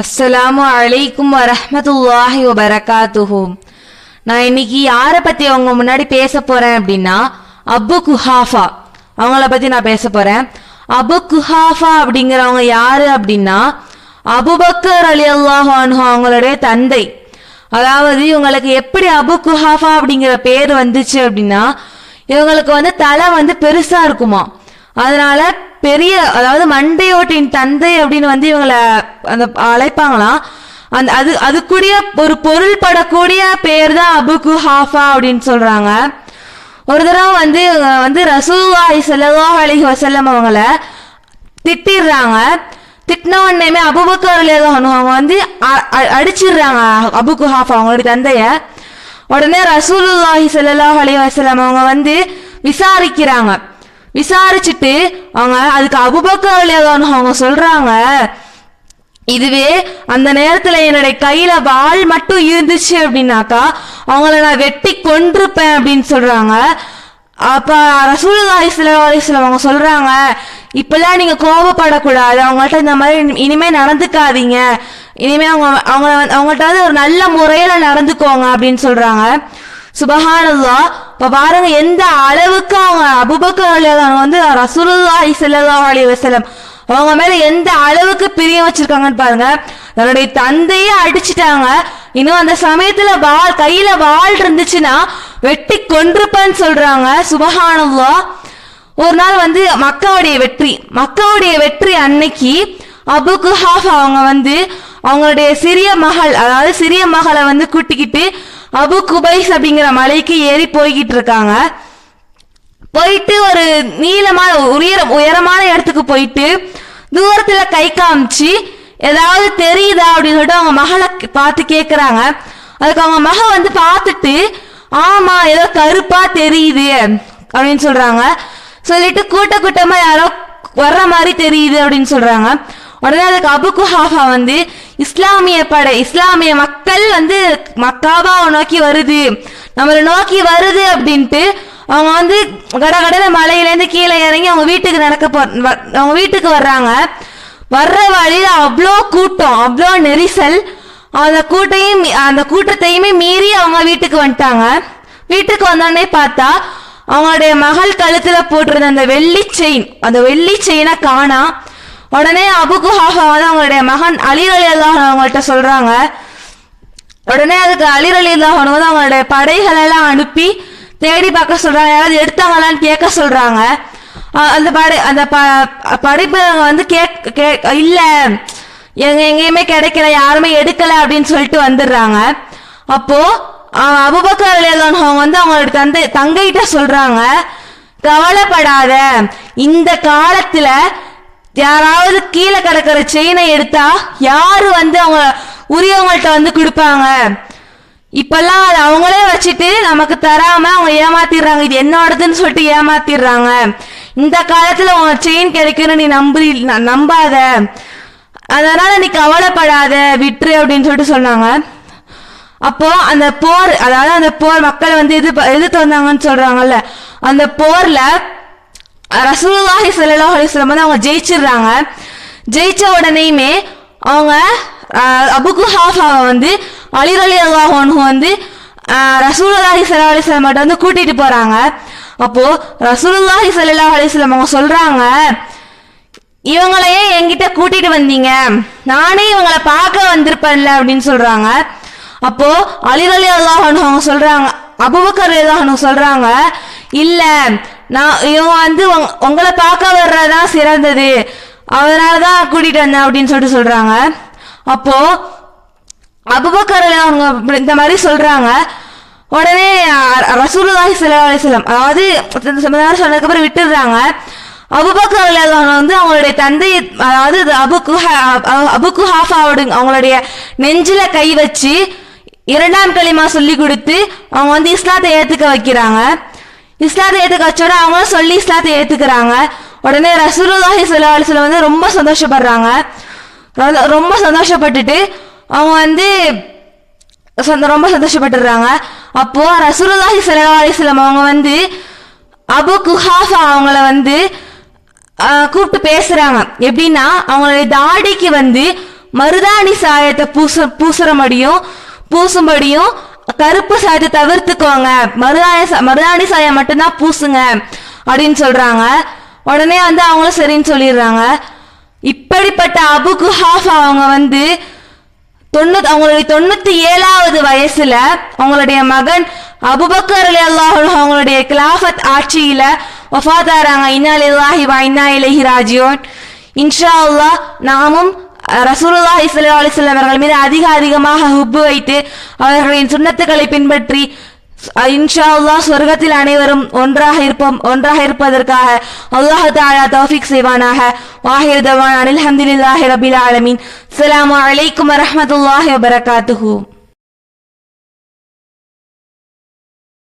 அஸ்ஸலாமு அலைக்கும் வரஹ்மத்துல்லாஹி வபரகாத்துஹு நான் இன்னைக்கு யாரை பத்தி அவங்க முன்னாடி பேச போறேன் அப்படின்னா அபு குஹாஃபா. அவங்கள பத்தி நான் பேச போறேன். அபு குஹாஃபா அப்படிங்கிறவங்க யாரு அப்படின்னா அபுபக்கர் அலி அல்லாஹானு அவங்களுடைய தந்தை. அதாவது இவங்களுக்கு எப்படி அபு குஹாஃபா அப்படிங்கிற பேர் வந்துச்சு அப்படின்னா இவங்களுக்கு வந்து தலை வந்து பெருசா இருக்குமா அதனால பெரிய அதாவது மண்டையோட்டின் தந்தை அப்படின்னு வந்து இவங்களை அந்த அழைப்பாங்களாம். அந்த அது அதுக்குரிய ஒரு பொருள் படக்கூடிய பேர் தான் அபு குஹாஃபா அப்படின்னு சொல்றாங்க. ஒரு தடவை வந்து இவங்க வந்து ரசூலுல்லாஹி செல்லவா அலைஹி வசல்லம் அவங்கள திட்டிடுறாங்க. திட்டின உடனேமே அபுபக்கர் ரலியல்லாஹு அவங்க வந்து அ- அடிச்சிடுறாங்க அபு குஹாஃபா அவங்களுடைய தந்தைய. உடனே ரசூலுல்லாஹி செல்லல்லாஹ் அலி வசலம் அவங்க வந்து விசாரிக்கிறாங்க. விசாரிச்சுட்டு அவங்க அதுக்கு அபுபக்கர் ரலியல்லாஹு அவங்க சொல்றாங்க. இதுவே அந்த நேரத்துல என்னுடைய கையில வாள் மட்டும் இருந்துச்சு அப்படின்னாக்கா அவங்கள நான் வெட்டி கொண்டிருப்பேன் அப்படின்னு சொல்றாங்க. அப்ப ரசூலுல்லாஹி ஸல்லல்லாஹு அலைஹி அவங்க சொல்றாங்க இப்பெல்லாம் நீங்க கோபப்படக்கூடாது. அவங்கள்ட்ட இந்த மாதிரி இனிமே நடந்துக்காதீங்க. இனிமே அவங்க அவங்க அவங்கள்ட்ட வந்து ஒரு நல்ல முறையில நடந்துக்கோங்க அப்படின்னு சொல்றாங்க. சுபஹானல்லா இப்ப பாருங்க எந்த அளவுக்கு அவங்க அபுபக்கர் வந்து ரசூலுல்லாஹி ஸல்லல்லாஹு அலைஹி வஸல்லம் அவங்க மேல எந்த அளவுக்கு பிரியம் வச்சிருக்காங்கன்னு பாருங்க. தன்னுடைய தந்தையே அடிச்சிட்டாங்க. இன்னும் அந்த சமயத்துல வாள் கையில வாள் இருந்துச்சுன்னா வெட்டி கொன்றுப்பன்னு சொல்றாங்க. சுபஹானல்லா ஒரு நாள் வந்து மக்காவுடைய வெற்றி. மக்காவுடைய வெற்றி அன்னைக்கு அபு குஹாஃப் அவங்க வந்து அவங்களுடைய சிறிய மகள் அதாவது சிறிய மகளை வந்து கூட்டிக்கிட்டு அபு குபைஸ் அப்படிங்கிற மலைக்கு ஏறி போய்கிட்டு இருக்காங்க போயிட்டு ஒரு நீளமான உயர உயரமான இடத்துக்கு போயிட்டு தூரத்துல கை காமிச்சு ஏதாவது தெரியுதா அப்படின்னு சொல்லிட்டு அவங்க மகளை பார்த்து கேக்குறாங்க. அதுக்கு அவங்க மக வந்து பார்த்துட்டு ஆமா ஏதோ கருப்பா தெரியுது அப்படின்னு சொல்றாங்க. சொல்லிட்டு கூட்ட கூட்டமா யாரோ வர்ற மாதிரி தெரியுது அப்படின்னு சொல்றாங்க. உடனே அதுக்கு அபு ஹாஃபா வந்து இஸ்லாமிய படை இஸ்லாமிய மக்கள் வந்து மக்காபாவை நோக்கி வருது. நம்மளை நோக்கி வருது அப்படின்ட்டு அவங்க வந்து கடகடல மலையிலேருந்து கீழே இறங்கி அவங்க வீட்டுக்கு நடக்க போ வ- அவங்க வீட்டுக்கு வர்றாங்க. வர்ற வழியில் அவ்வளோ கூட்டம் அவ்வளோ நெரிசல். அந்த கூட்டையும் அந்த கூட்டத்தையுமே மீறி அவங்க வீட்டுக்கு வந்துட்டாங்க. வீட்டுக்கு வந்தோடனே பார்த்தா அவங்களுடைய மகள் கழுத்தில் போட்டிருந்த அந்த வெள்ளி செயின் அந்த வெள்ளி செயினை காணாம் உடனே அபு வந்து அவங்களுடைய மகன் அலி அலி அல்லாஹ் அவங்கள்ட்ட சொல்றாங்க. உடனே அதுக்கு அலிர் அலி அல்லாஹ் வந்து அவங்களுடைய படைகள் எல்லாம் அனுப்பி தேடி பார்க்க சொல்றாங்க. யாராவது எடுத்தாங்களான்னு கேட்க சொல்றாங்க. அந்த படை அந்த ப படிப்பு வந்து கேக் கே- இல்ல. எங்க எங்கேயுமே கிடைக்கல யாருமே எடுக்கல அப்படின்னு சொல்லிட்டு வந்துடுறாங்க. அப்போ அஹ் அபூபக்கர் அவங்க வந்து அவங்களோட தந்தை தங்கைகிட்ட சொல்றாங்க. கவலைப்படாத. இந்த காலத்துல யாராவது கீழே கிடக்கிற செயினை எடுத்தா யாரு வந்து அவங்க உரியவங்கள்ட்ட வந்து கொடுப்பாங்க? இப்பெல்லாம் அதை அவங்களே வச்சுட்டு நமக்கு தராம அவங்க ஏமாத்திடுறாங்க. இது என்னோடதுன்னு சொல்லிட்டு ஏமாத்திடுறாங்க. இந்த காலத்துல உங்க செயின் கிடைக்கணும்னு நீ நம்பி நம்பாத. அதனால நீ கவலைப்படாத விட்டுரு அப்படின்னு சொல்லிட்டு சொன்னாங்க. அப்போ அந்த போர் அதாவது அந்த போர் மக்கள் வந்து எது எதிர்த்து வந்தாங்கன்னு சொல்றாங்கல்ல. அந்த போர்ல ரசூல்லாஹி சல்லா அலிஸ்லம் வந்து அவங்க ஜெயிச்சிடுறாங்க. ஜெயிச்ச உடனேயுமே அவங்க அஹ், அபு குஹாஃபாவை வந்து அலி அல்லாஹோனு வந்து ரசூலுல்லாஹி சல்லா அலைஹி மட்டும் வந்து கூட்டிட்டு போறாங்க. அப்போ ரசூலுல்லாஹி சல்லா அலைஹி அவங்க சொல்றாங்க இவங்களையே என்கிட்ட கூட்டிட்டு வந்தீங்க? நானே இவங்களை பார்க்க வந்திருப்பேன்ல அப்படின்னு சொல்றாங்க. அப்போ அலிரலி அல்லாஹோனு அவங்க சொல்றாங்க அபுபக்கர் அல்லாஹனு சொல்றாங்க இல்லை நான் இவன் வந்து உங்களை பார்க்க வர்றதான் சிறந்தது. அதனாலதான் கூட்டிட்டு வந்தேன் அப்படின்னு சொல்லிட்டு சொல்கிறாங்க அப்போது அபுபக்கர் அவங்க இந்த மாதிரி சொல்கிறாங்க உடனே ரசூலுல்லாஹி சல்லா அலிஸ்லாம் அதாவது இந்த நேரம் சொன்னதுக்கு அப்புறம் விட்டுடுறாங்க. அபுபக்கர் அலி வந்து அவங்களுடைய தந்தை அதாவது இது அபுக்கு குஹா அ- அவங்களுடைய நெஞ்சில் கை வச்சு இரண்டாம் களிமா சொல்லி கொடுத்து அவங்க வந்து இஸ்லாத்தை ஏற்றுக்க வைக்கிறாங்க. இஸ்லாத்தை ஏற்றுக்க வச்சோட அவங்களும் சொல்லி இஸ்லாத்தை ஏற்றுக்கிறாங்க உடனே ரசூலுல்லாஹி ஸல்லல்லாஹு அலைஹி வந்து ரொம்ப சந்தோஷப்படுறாங்க. ரொம்ப- சந்தோஷப்பட்டுட்டு அவங்க வந்து சொந்த- ரொம்ப சந்தோஷப்பட்டுடுறாங்க அப்போ ரசூலுல்லாஹி ஸல்லல்லாஹு அலைஹி அவங்க வந்து அபு குஹாஃபா அவங்கள வந்து கூப்பிட்டு பேசுறாங்க. எப்படின்னா அவங்களுடைய தாடிக்கு வந்து மருதாணி சாயத்தை பூச பூசுறபடியும் பூசும்படியும் கருப்பு சாயத்தை தவிர்த்துக்கோங்க. மருதாணி சா- மருதாணி சாயம் மட்டும்தான் பூசுங்க. அப்படின்னு சொல்றாங்க. உடனே வந்து அவங்களும் சரின்னு சொல்லிடுறாங்க. இப்படிப்பட்ட அபு குஹாஃப் அவங்க வந்து தொண்ணூத் அவங்களுடைய தொண்ணூத்தி ஏழாவது வயசுல அவங்களுடைய மகன் அபுபக்கர் அலி அல்லாஹ் அவங்களுடைய கிலாஃபத் ஆட்சியில ஒஃபாதாராங்க இன்னா லில்லாஹி வ இன்னா இலைஹி ராஜியோன். இன்ஷா அல்லாஹ் நாமும் ரசூலுல்லா இஸ்லா ஸல்லல்லாஹு அவர்கள் மீது அதிக அதிகமாக ஹுப்பு வைத்து அவர்களின் சுண்ணத்துக்களை பின்பற்றி இன்ஷா அல்லாஹ் சொர்க்கத்தில் அனைவரும் ஒன்றாக இருப்போம் ஒன்றாக இருப்பதற்காக அல்லாஹ் தாலா தௌஃபிக் செய்வானாக. வாஹிர் தவான் அனில் ஹம்துலில்லாஹி ரபில் ஆலமீன். அலாம் அலைக்கும் வரமத்துல்லாஹி வபரகாத்துஹூ.